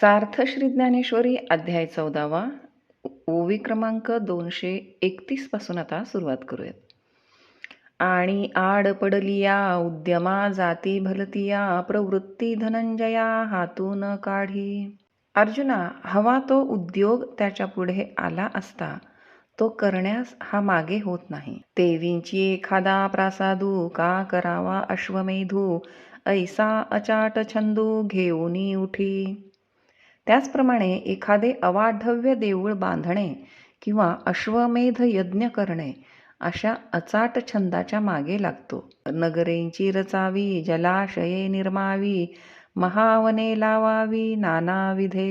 सार्थ श्री ज्ञानेश्वरी अध्याय चौदावा ओवी क्रमांक दोनशे एकतीसपासून आता सुरुवात करूयात. आणि आड पडलिया उद्यमा जाती भलतिया प्रवृत्ती धनंजया हातून काढी. अर्जुना हवा तो उद्योग त्याच्या पुढे आला असता तो करण्यास हा मागे होत नाही. तेवींची एखादा प्रासादू का करावा अश्वमेधू ऐसा अचाट छंदू घेऊनी उठी. त्याचप्रमाणे एखादे अवाढव्य देऊळ बांधणे किंवा अश्वमेध यज्ञ करणे अशा अचाट छंदाच्या मागे लागतो. नगरेंची रचावी जलाशये निर्मावी महावने लावावी नानाविधे.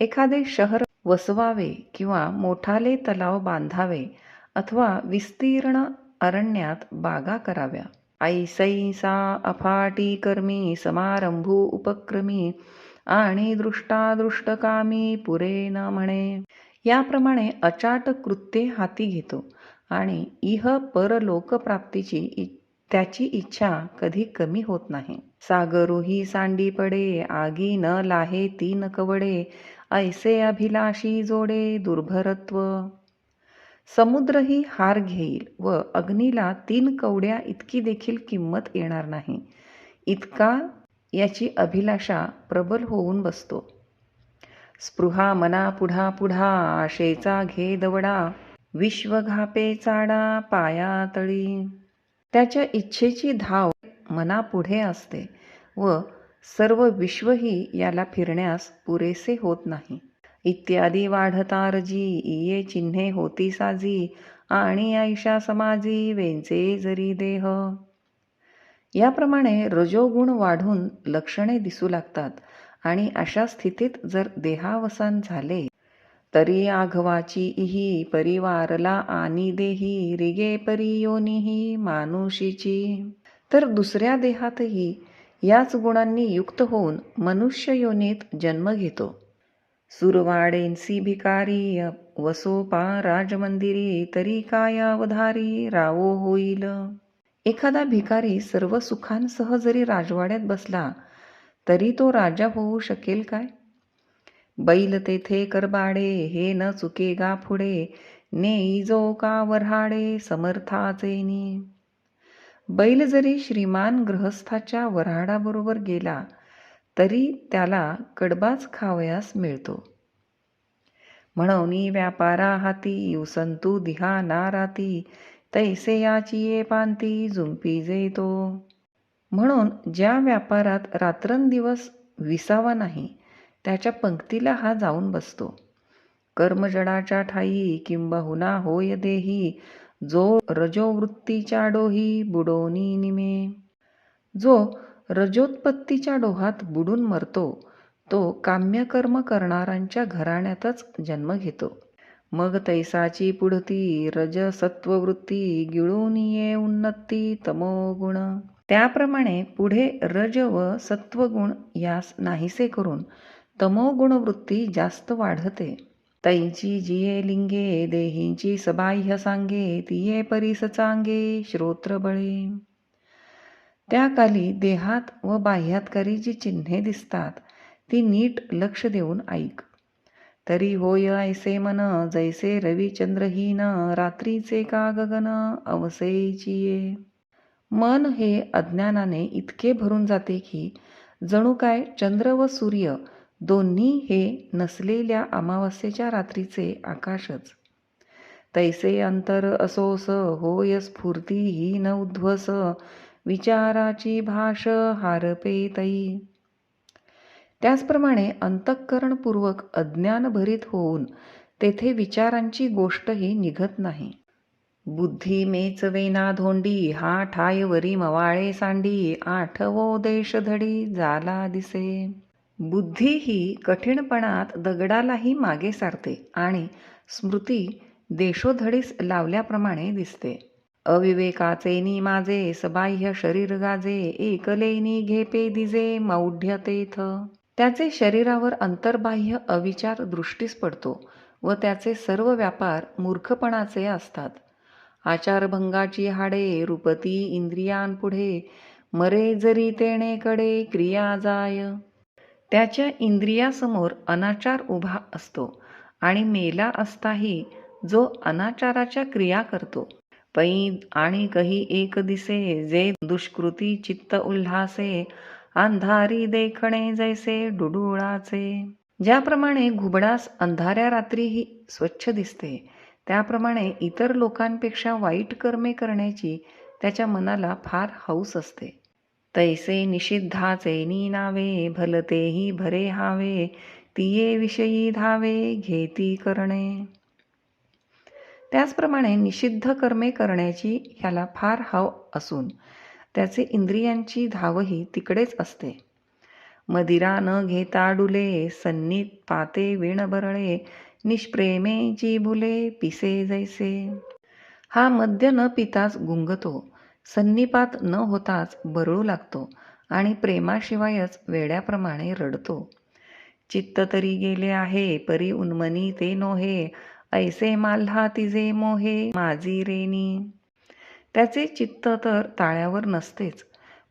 एखादे शहर वसवावे किंवा मोठाले तलाव बांधावे अथवा विस्तीर्ण अरण्यात बागा कराव्या. ऐसैसा अफाटी कर्मी समारंभू उपक्रमी आणि दृष्टादृष्टकामी पुरे न म्हणे. याप्रमाणे अचाट कृत्ये हाती घेतो आणि इह परलोकप्राप्तीची इ त्याची इच्छा कधी कमी होत नाही. सागरुही सांडी पडे आगी न लाहे तीन कवडे ऐसे अभिलाषी जोडे दुर्भरत्व. समुद्रही हार घेईल व अग्नीला तीन कवड्या इतकी देखील किंमत येणार नाही. इतका याची अभिलाषा प्रबल होऊन बसतो. स्पृहा मना पुढा पुढा आशेचा घे दवडा विश्वघापे चाडा पाया तळी. त्याच्या इच्छेची धाव मनापुढे असते व सर्व विश्वही याला फिरण्यास पुरेसे होत नाही. इत्यादी वाढता रजी इये चिन्हे होती साजी आणि आयशा समाजी वेंचे जरी देह. याप्रमाणे रजोगुण वाढून लक्षणे दिसू लागतात आणि अशा स्थितीत जर देहावसान झाले तरी आघवाची इही परिवारला आणि देही रिगे परियोनीही मानुषीची. तर दुसऱ्या देहातही याच गुणांनी युक्त होऊन मनुष्य योनीत जन्म घेतो. सुरवाडेंसी भिकारी वसोपा राजमंदिरी तरी काय अवधारी रावो होईल? एखादा भिकारी सर्व सुखांसह जरी राजवाड्यात बसला तरी तो राजा होऊ शकेल काय? बैल तेथे करबाडे हे न चुके गा पुढे नेई जो का वऱ्हाडे समर्थाचेनी बैल जरी श्रीमान गृहस्थाच्या वऱ्हाडाबरोबर गेला तरी त्याला कडबाच खावयास मिळतो. म्हणून व्यापारा हाती उसंतू दिहा नाराती तैसे याची ये पांती झुंपी जेतो. म्हणून ज्या व्यापारात रात्रंदिवस विसावा नाही त्याच्या पंक्तीला हा जाऊन बसतो. कर्मजडाच्या ठाई किंबहुना होय देही जो रजोवृत्तीच्या डोही बुडोनी निमे. जो रजोत्पत्तीच्या डोहात बुडून मरतो तो काम्यकर्म करणाऱ्यांच्या घराण्यातच जन्म घेतो. मग तैसाची पुढती रज सत्ववृत्ती गिळून ये उन्नती तमोगुण. त्याप्रमाणे पुढे रज व सत्वगुण यास नाहीसे करून तमोगुणवृत्ती जास्त वाढते. तैची जिये लिंगे देहींची सबाह्य सांगे तिये परिस चांगे श्रोत्रबळे त्याकाली देहात व बाह्यातकारी जी चिन्हे दिसतात ती नीट लक्ष देऊन ऐक. तरी होय ऐसे मन जैसे रविचंद्रहीन रात्रीचे का गगन अवसेचिये मन हे अज्ञानाने इतके भरून जाते की जणू काय चंद्र व सूर्य दोन्ही हे नसलेल्या अमावस्येच्या रात्रीचे आकाशच. तैसे अंतर असोस होय स्फूर्तीहीन उद्ध्वस विचाराची भाष हारपे तई त्याचप्रमाणे अंतःकरणपूर्वक अज्ञानभरीत होऊन तेथे विचारांची गोष्टही निघत नाही. बुद्धी मेचवेना धोंडी हा ठायवरी मवाळे सांडी आठवो देश धडी जाला दिसे. बुद्धी ही कठीणपणात दगडालाही मागे सारते आणि स्मृती देशोधडीस लावल्याप्रमाणे दिसते. अविवेकाचे माझे सबाह्य शरीर गाजे एकलेनी घेपे दिजे मौढ्य तेथ. त्याचे शरीरावर अंतर्बाह्य अविचार दृष्टीस पडतो व त्याचे सर्व व्यापार मूर्खपणाचे असतात. आचारभंगाची हाडे रूपती इंद्रियांपुढे मरे जरी तेणेकडे क्रिया जाय. त्याच्या इंद्रियासमोर अनाचार उभा असतो आणि मेला असताही जो अनाचाराच्या क्रिया करतो. पै आणि कही एक दिसे जे दुष्कृती चित्त उल्हासे अंधारी देखणे जैसे डुडुळाचे. ज्याप्रमाणे घुबडास अंधाऱ्या रात्रीही स्वच्छ दिसते त्याप्रमाणे इतर लोकांपेक्षा वाईट कर्मे करण्याची त्याच्या मनाला फार हौस असते. तैसे निषिद्धाचे नी नावे भलतेही भरे हावे तिये विषयी धावे घेती करणे. त्याचप्रमाणे निषिद्ध कर्मे करण्याची ह्याला फार हाव असून त्याचे इंद्रियांची धावही तिकडेच असते. मदिरा न घेता डुले सन्नीत पाते विणबरळे निष्प्रेमे जी भुले पिसे जैसे. हा मद्य न पिताच गुंगतो सन्निपात न होताच बरळू लागतो आणि प्रेमाशिवायच वेड्याप्रमाणे रडतो. चित्त तरी गेले आहे परी उन्मनी ते नोहे ऐसे माल्हा तिजे मोहे माझी रेनी त्याचे चित्त तर ताळ्यावर नसतेच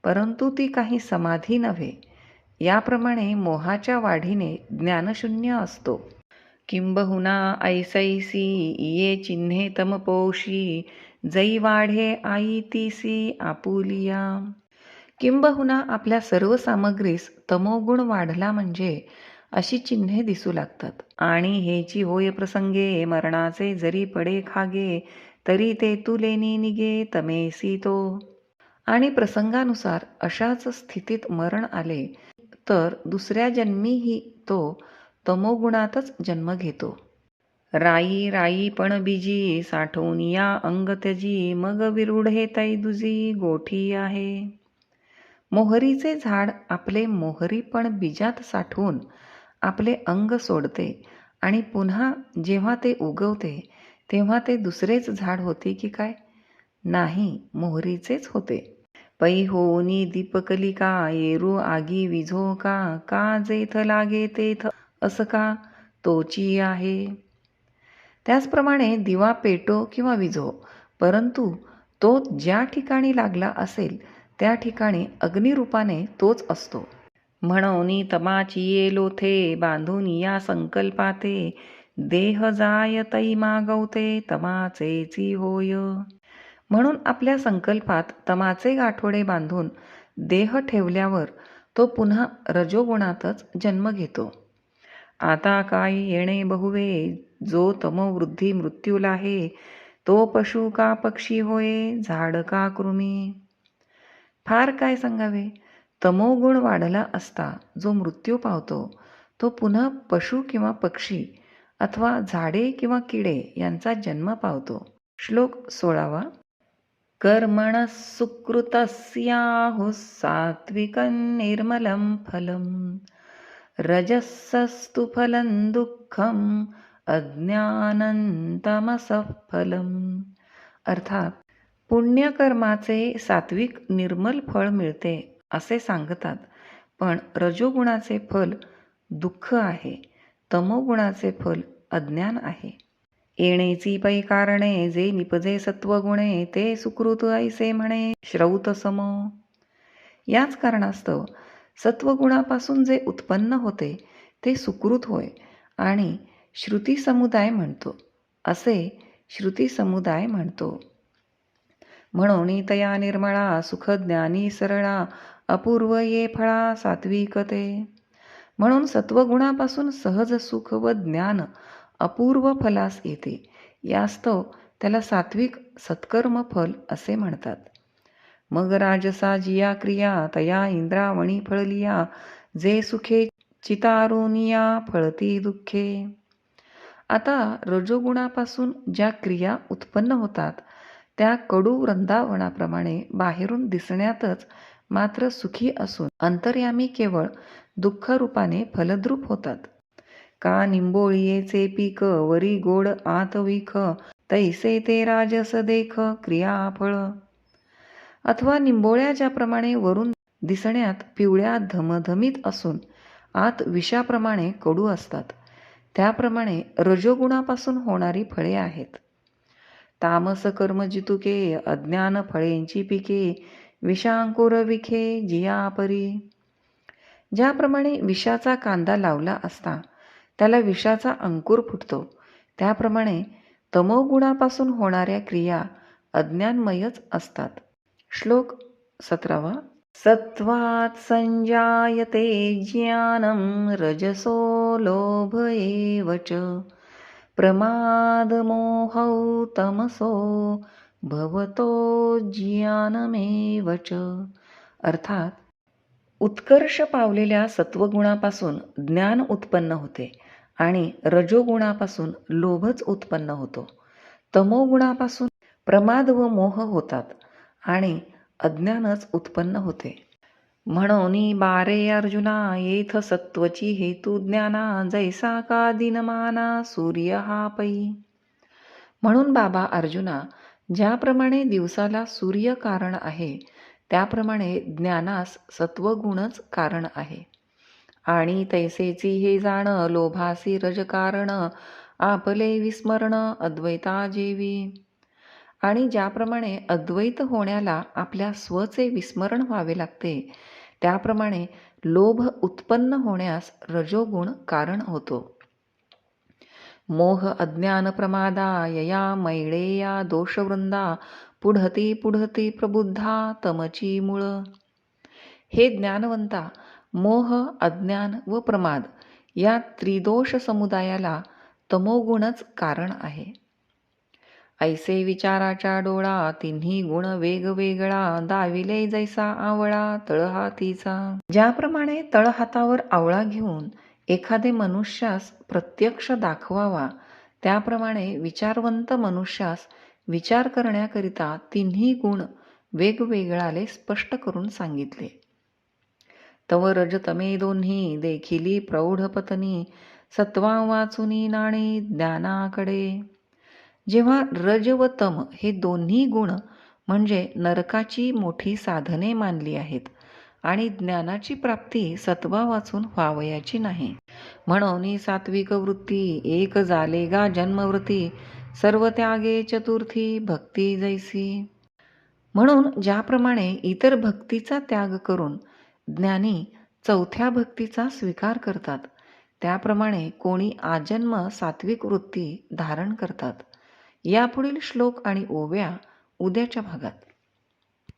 परंतु ती काही समाधी नव्हे. याप्रमाणे मोहाच्या वाढीने ज्ञानशून्य असतो. किंबहुना ऐसैसी ये चिन्हे तमपोशी जै वाढे आई तीसी आपुलिया. किंबहुना आपल्या सर्व सामग्रीस तमोगुण वाढला म्हणजे अशी चिन्हे दिसू लागतात. आणि हेची होय प्रसंगे मरणाचे जरी पडे खागे तरी ते तुलेनी निगे तमेसी तो आणि प्रसंगानुसार अशाच स्थितीत मरण आले तर दुसऱ्या जन्मीही तो तमोगुणातच जन्म घेतो. राई राई पण बीजी साठवून अंग त्यजी मग विरुढे तै दुजी गोठी आहे. मोहरीचे झाड आपले मोहरी पण बीजात साठवून आपले अंग सोडते आणि पुन्हा जेव्हा ते उगवते तेव्हा ते दुसरेच झाड होते की काय? नाही मोहरीचेच होते. पै होनी दीपकलिका येरू आगी विझो का? का जेथ लागे तेथ? असं का? तोची आहे. त्याचप्रमाणे दिवा पेटो किंवा विझो परंतु तो ज्या ठिकाणी लागला असेल त्या ठिकाणी अग्निरूपाने तोच असतो. म्हणून तमाची ये लोथे बांधून या संकल्पाते देह जाय तै मागवते तमाचेची होय म्हणून आपल्या संकल्पात तमाचे गाठोडे बांधून देह ठेवल्यावर तो पुन्हा रजोगुणातच जन्म घेतो. आता काय येणे बहुवे? जो तमोवृद्धी मृत्यूला आहे तो पशु का पक्षी होय? झाड का कृमी? फार काय सांगावे? तमोगुण वाढला असता जो मृत्यू पावतो तो पुन्हा पशु किंवा पक्षी अथवा झाडे किंवा किडे यांचा जन्म पावतो. श्लोक सोळावा. कर्मण सुकृतस्याहुः सात्विकं निर्मलं फलं रजसस्तु फलं दुःखम अज्ञानंतमसः फलम। अर्थात पुण्यकर्माचे सात्विक निर्मल फळ मिळते असे सांगतात. पण रजोगुणाचे फल दुःख आहे. तमोगुणाचे फल अज्ञान आहे. येणेची पै कारणे जे निपजे सत्वगुणे ते सुकृत ऐसे म्हणे श्रौत सम. याच कारणास्तव सत्वगुणापासून जे उत्पन्न होते ते सुकृत होय आणि श्रुती समुदाय म्हणतो असे श्रुती समुदाय म्हणतो. म्हणून तया निर्मळा सुखज्ञानी सरळा अपूर्व ये फळा सात्विकते. म्हणून सत्वगुणापासून सहज सुख व ज्ञान अपूर्व फलास येते. यास्तव त्याला सात्विक सत्कर्म फल असे म्हणतात. मग राजसा जिया क्रिया तया इंद्रावणी फळलिया जे सुखे चितारुनिया फळती दुःखे. आता रजोगुणापासून ज्या क्रिया उत्पन्न होतात त्या कडू वृंदावनाप्रमाणे बाहेरून दिसण्यातच मात्र सुखी असून अंतर्यामी केवळ दुःखरूपाने फलद्रूप होतात. का निंबोळीयेचे पीक वरी गोड आत विख तैसे ते राजस देख क्रियाफळ अथवा निंबोळ्या ज्याप्रमाणे वरून दिसण्यात पिवळ्या धमधमीत असून आत विषाप्रमाणे कडू असतात. त्याप्रमाणे रजोगुणापासून होणारी फळे आहेत. तामस कर्म जितुके अज्ञान फळेंची पिके विषांकुर विखे जियापरी. ज्याप्रमाणे विषाचा कांदा लावला असता त्याला विषाचा अंकुर फुटतो. त्याप्रमाणे तमोगुणापासून होणाऱ्या क्रिया अज्ञानमयच असतात. श्लोक सतरावा. सत्वात संजायते ज्ञानम रजसो लोभ एवच प्रमादमोहौ तमसो भवतो ज्ञानमेवच अर्थात उत्कर्ष पावलेल्या सत्वगुणापासून ज्ञान उत्पन्न होते आणि रजोगुणापासून लोभच उत्पन्न होतो. तमोगुणापासून प्रमाद व मोह होतात आणि अज्ञानच उत्पन्न होते. म्हणून बारे अर्जुना येथ सत्वची हेतू ज्ञाना जैसा का दिनमाना सूर्य हा पै. म्हणून बाबा अर्जुना ज्याप्रमाणे दिवसाला सूर्य कारण आहे त्याप्रमाणे ज्ञानास सत्वगुणच कारण आहे. आणि तैसेची हे जाण लोभासी रजकारण आपले विस्मरण अद्वैता जेवी आणि ज्याप्रमाणे अद्वैत होण्याला आपल्या स्वचे विस्मरण व्हावे लागते त्याप्रमाणे लोभ उत्पन्न होण्यास रजोगुण कारण होतो. मोह अज्ञान प्रमादा यया मैळेया दोषवृंदा पुढती पुढती प्रबुद्धा तमची मूळ. हे ज्ञानवंता मोह अज्ञान व प्रमाद या त्रिदोष समुदायाला तमोगुणच कारण आहे. ऐसे विचाराच्या डोळा तिन्ही गुण वेगवेगळा दाविले जैसा आवळा तळहातीचा. ज्याप्रमाणे तळहातावर आवळा घेऊन एखादे मनुष्यास प्रत्यक्ष दाखवावा त्याप्रमाणे विचारवंत मनुष्यास विचार करण्याकरिता तिन्ही गुण वेगवेगळाले स्पष्ट करून सांगितले. तव रजतमे दोन्ही देखिली प्रौढपतनी सत्वा वाचुनी नाणे ज्ञानाकडे. जेव्हा रज व तम हे दोन्ही गुण म्हणजे नरकाची मोठी साधने मानली आहेत आणि ज्ञानाची प्राप्ती सत्वा वाचून व्हावयाची नाही. म्हणून सात्विक वृत्ती एक झाले गा जन्मवृत्ती सर्व त्यागे चतुर्थी भक्ती जैसी. म्हणून ज्याप्रमाणे इतर भक्तीचा त्याग करून ज्ञानी चौथ्या भक्तीचा स्वीकार करतात त्याप्रमाणे कोणी आजन्म सात्विक वृत्ती धारण करतात. यापुढील श्लोक आणि ओव्या उद्याच्या भागात.